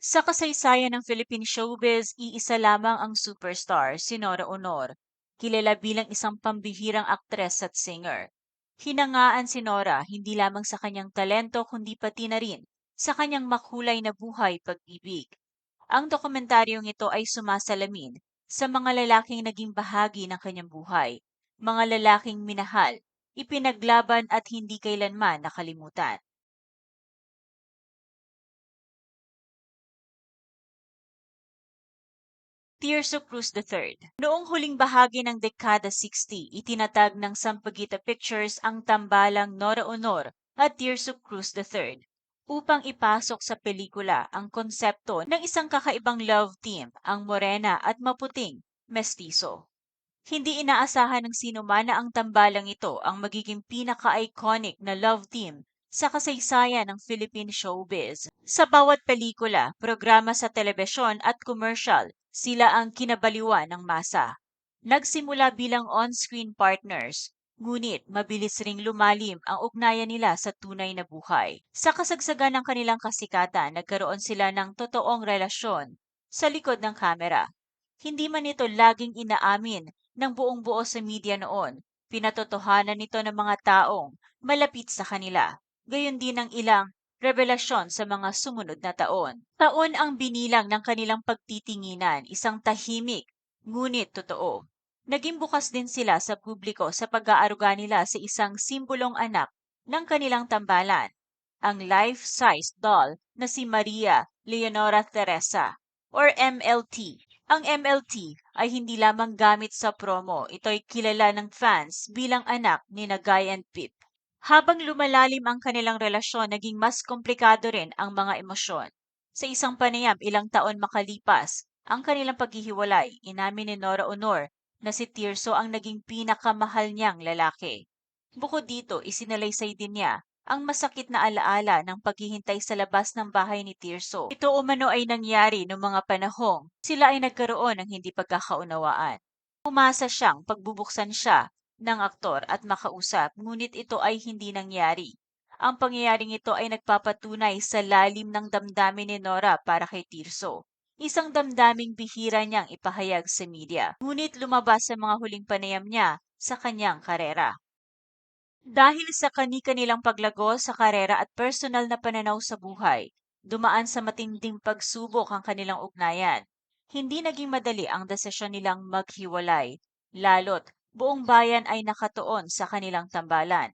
Sa kasaysayan ng Philippine showbiz, iisa lamang ang superstar, si Nora Honor, kilala bilang isang pambihirang aktres at singer. Hinangaan si Nora hindi lamang sa kanyang talento kundi pati na rin sa kanyang makulay na buhay pag-ibig. Ang dokumentaryong ito ay sumasalamin sa mga lalaking naging bahagi ng kanyang buhay, mga lalaking minahal, ipinaglaban at hindi kailanman nakalimutan. Tirso Cruz III. Noong huling bahagi ng dekada 60, itinatag ng Sampaguita Pictures ang tambalang Nora Honor at Tirso Cruz III upang ipasok sa pelikula ang konsepto ng isang kakaibang love team, ang morena at maputing mestizo. Hindi inaasahan ng sino na ang tambalang ito ang magiging pinaka-iconic na love team sa kasaysayan ng Philippine showbiz. Sa bawat pelikula, programa sa telebisyon at commercial, sila ang kinabaliwan ng masa. Nagsimula bilang on-screen partners, ngunit mabilis ring lumalim ang ugnayan nila sa tunay na buhay. Sa kasagsagan ng kanilang kasikatan, nagkaroon sila ng totoong relasyon sa likod ng kamera. Hindi man ito laging inaamin ng buong buo sa media noon, pinatotohanan nito ng mga taong malapit sa kanila. Gayon din ang ilang revelasyon sa mga sumunod na taon. Taon ang binilang ng kanilang pagtitinginan, isang tahimik, ngunit totoo. Naging bukas din sila sa publiko sa pag-aaruga nila sa isang simbolong anak ng kanilang tambalan, ang life-size doll na si Maria Leonora Teresa or MLT. Ang MLT ay hindi lamang gamit sa promo, ito'y kilala ng fans bilang anak ni Nagay and Pip. Habang lumalalim ang kanilang relasyon, naging mas komplikado rin ang mga emosyon. Sa isang panayam ilang taon makalipas, ang kanilang paghihiwalay, inamin ni Nora Honor na si Tirso ang naging pinakamahal niyang lalaki. Bukod dito, isinalaysay din niya ang masakit na alaala ng paghihintay sa labas ng bahay ni Tirso. Ito umano ay nangyari noong mga panahong sila ay nagkaroon ng hindi pagkakaunawaan. Umasa siyang pagbubuksan siya ng aktor at makausap, ngunit ito ay hindi nangyari. Ang pangyayaring ito ay nagpapatunay sa lalim ng damdamin ni Nora para kay Tirso. Isang damdaming bihira niyang ipahayag sa media, ngunit lumabas sa mga huling panayam niya sa kanyang karera. Dahil sa kani-kanilang paglago sa karera at personal na pananaw sa buhay, dumaan sa matinding pagsubok ang kanilang ugnayan. Hindi naging madali ang desisyon nilang maghiwalay, lalo't buong bayan ay nakatuon sa kanilang tambalan.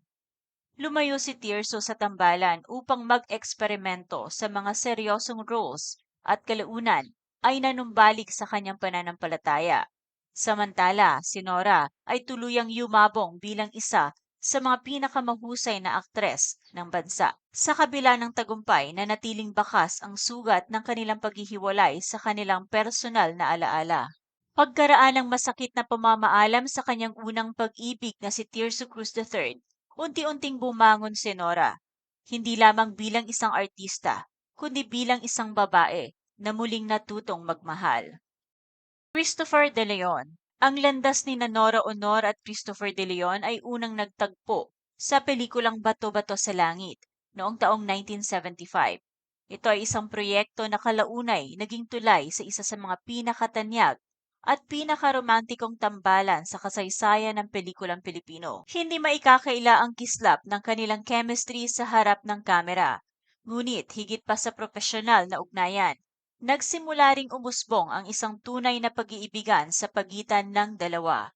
Lumayo si Tirso sa tambalan upang mag-eksperimento sa mga seryosong roles at kalaunan ay nanumbalik sa kanyang pananampalataya. Samantala, si Nora ay tuluyang yumabong bilang isa sa mga pinakamahusay na aktres ng bansa. Sa kabila ng tagumpay na natiling bakas ang sugat ng kanilang paghihiwalay sa kanilang personal na alaala. Pagkaraan ng masakit na pamamaalam sa kanyang unang pag-ibig na si Tirso Cruz III, unti-unting bumangon si Nora. Hindi lamang bilang isang artista, kundi bilang isang babae na muling natutong magmahal. Christopher De Leon Ang landas ni Nora Honor at Christopher De Leon ay unang nagtagpo sa pelikulang Bato-Bato sa Langit noong taong 1975. Ito ay isang proyekto na kalaunay naging tulay sa isa sa mga pinakatanyag at pinakaromantikong tambalan sa kasaysayan ng pelikulang Pilipino. Hindi maikakaila ang kislap ng kanilang chemistry sa harap ng kamera. Ngunit higit pa sa profesional na ugnayan, nagsimula ring umusbong ang isang tunay na pag-iibigan sa pagitan ng dalawa.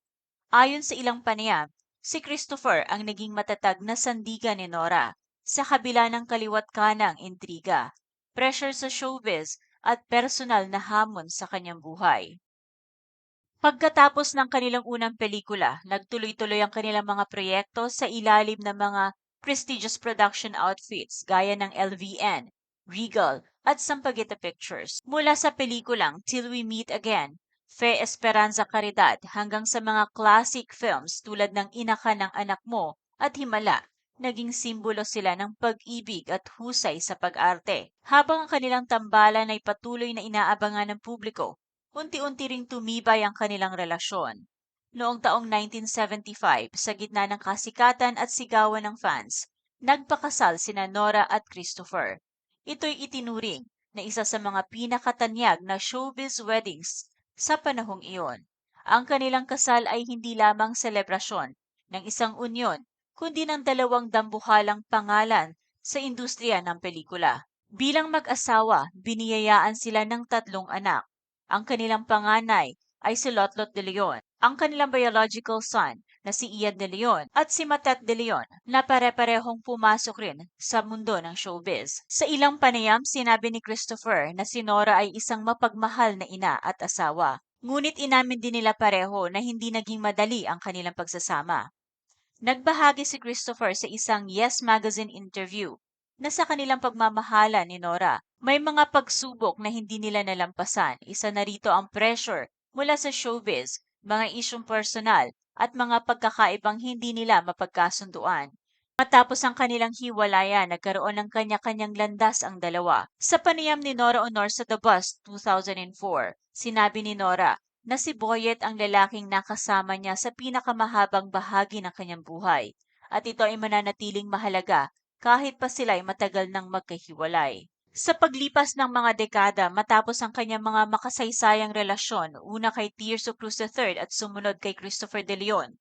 Ayon sa ilang panayam, si Christopher ang naging matatag na sandigan ni Nora sa kabila ng kaliwat kanang intriga, pressure sa showbiz at personal na hamon sa kanyang buhay. Pagkatapos ng kanilang unang pelikula, nagtuloy-tuloy ang kanilang mga proyekto sa ilalim ng mga prestigious production outfits gaya ng LVN, Regal, at Sampaguita Pictures. Mula sa pelikulang Till We Meet Again, Fe Esperanza Caridad hanggang sa mga classic films tulad ng Inaka ng Anak Mo at Himala, naging simbolo sila ng pag-ibig at husay sa pag-arte. Habang ang kanilang tambalan ay patuloy na inaabangan ng publiko, unti-unti ring tumibay ang kanilang relasyon. Noong taong 1975, sa gitna ng kasikatan at sigawan ng fans, nagpakasal sina Nora at Christopher. Ito'y itinuring na isa sa mga pinakatanyag na showbiz weddings sa panahong iyon. Ang kanilang kasal ay hindi lamang selebrasyon ng isang unyon, kundi ng dalawang dambuhalang pangalan sa industriya ng pelikula. Bilang mag-asawa, biniyayaan sila ng tatlong anak. Ang kanilang panganay ay si Lotlot de Leon, ang kanilang biological son na si Ian de Leon at si Matet de Leon na pare-parehong pumasok rin sa mundo ng showbiz. Sa ilang panayam, sinabi ni Christopher na si Nora ay isang mapagmahal na ina at asawa. Ngunit inamin din nila pareho na hindi naging madali ang kanilang pagsasama. Nagbahagi si Christopher sa isang Yes Magazine interview na sa kanilang pagmamahala ni Nora, may mga pagsubok na hindi nila nalampasan. Isa na rito ang pressure mula sa showbiz, mga isyong personal, at mga pagkakaibang hindi nila mapagkasunduan. Matapos ang kanilang hiwalayan, nagkaroon ng kanya-kanyang landas ang dalawa. Sa panayam ni Nora Honor sa The Bus 2004, sinabi ni Nora na si Boyet ang lalaking nakasama niya sa pinakamahabang bahagi ng kanyang buhay at ito ay mananatiling mahalaga kahit pa sila ay matagal nang magkahiwalay. Sa paglipas ng mga dekada matapos ang kanyang mga makasaysayang relasyon, una kay Tirso Cruz III at sumunod kay Christopher De Leon,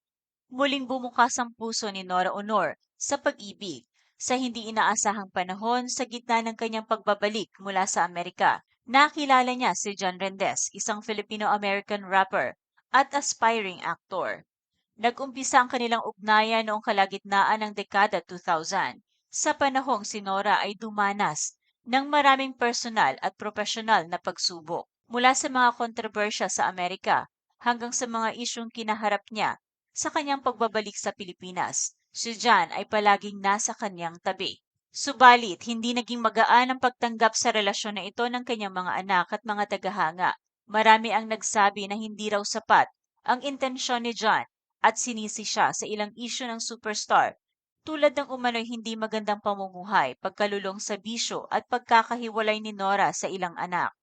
muling bumukas ang puso ni Nora Honor sa pag-ibig. Sa hindi inaasahang panahon sa gitna ng kanyang pagbabalik mula sa Amerika, nakilala niya si John Rendes, isang Filipino-American rapper at aspiring actor. Nag-umpisa ang kanilang ugnayan noong kalagitnaan ng dekada 2000 sa panahong si Nora ay dumanas ng maraming personal at profesional na pagsubok mula sa mga kontrobersya sa Amerika hanggang sa mga isyong kinaharap niya sa kanyang pagbabalik sa Pilipinas. Si John ay palaging nasa kanyang tabi. Subalit, hindi naging magaan ang pagtanggap sa relasyon na ito ng kanyang mga anak at mga tagahanga. Marami ang nagsabi na hindi raw sapat ang intensyon ni John at sinisi siya sa ilang isyu ng superstar tulad ng umano'y hindi magandang pamumuhay, pagkalulong sa bisyo at pagkakahiwalay ni Nora sa ilang anak.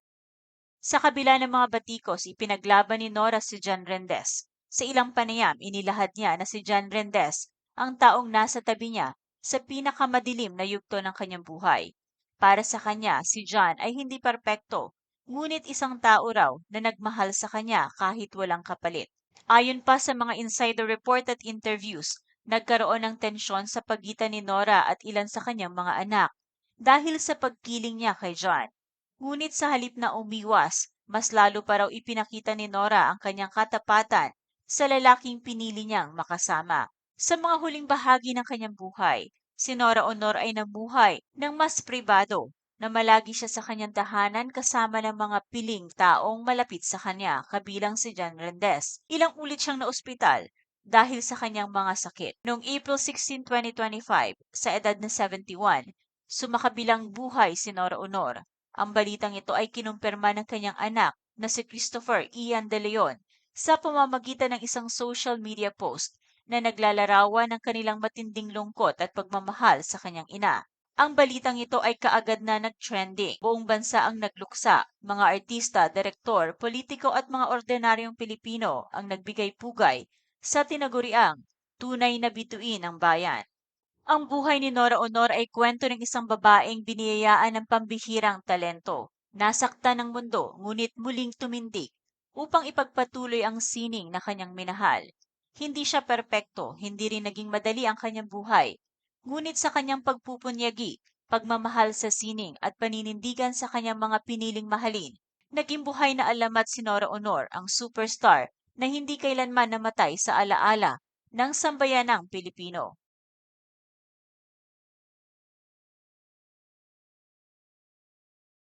Sa kabila ng mga batikos, ipinaglaban ni Nora si John Rendes. Sa ilang panayam, inilahad niya na si John Rendes ang taong nasa tabi niya sa pinakamadilim na yugto ng kanyang buhay. Para sa kanya, si John ay hindi perpekto, ngunit isang tao raw na nagmahal sa kanya kahit walang kapalit. Ayon pa sa mga insider report at interviews, nagkaroon ng tensyon sa pagitan ni Nora at ilan sa kanyang mga anak dahil sa pagkiling niya kay John. Ngunit sa halip na umiwas, mas lalo pa raw ipinakita ni Nora ang kanyang katapatan sa lalaking pinili niyang makasama. Sa mga huling bahagi ng kanyang buhay, si Nora Honor ay namuhay ng mas pribado na malagi siya sa kanyang tahanan kasama ng mga piling taong malapit sa kanya kabilang si John Rendes. Ilang ulit siyang naospital dahil sa kanyang mga sakit. Noong April 16, 2025, sa edad na 71, sumakabilang buhay si Nora Honor. Ang balitang ito ay kinumpirma ng kanyang anak na si Christopher Ian De Leon sa pamamagitan ng isang social media post na naglalarawan ng kanilang matinding lungkot at pagmamahal sa kanyang ina. Ang balitang ito ay kaagad na nag-trending. Buong bansa ang nagluksa. Mga artista, direktor, politiko at mga ordinaryong Pilipino ang nagbigay pugay sa tinaguriang tunay na bituin ng bayan. Ang buhay ni Nora Honor ay kwento ng isang babaeng biniyayaan ng pambihirang talento. Nasakta ng mundo, ngunit muling tumindig upang ipagpatuloy ang sining na kanyang minahal. Hindi siya perpekto, hindi rin naging madali ang kanyang buhay. Ngunit sa kanyang pagpupunyagi, pagmamahal sa sining at paninindigan sa kanyang mga piniling mahalin, naging buhay na alamat si Nora Honor, ang superstar na hindi kailanman namatay sa alaala ng sambayanang Pilipino.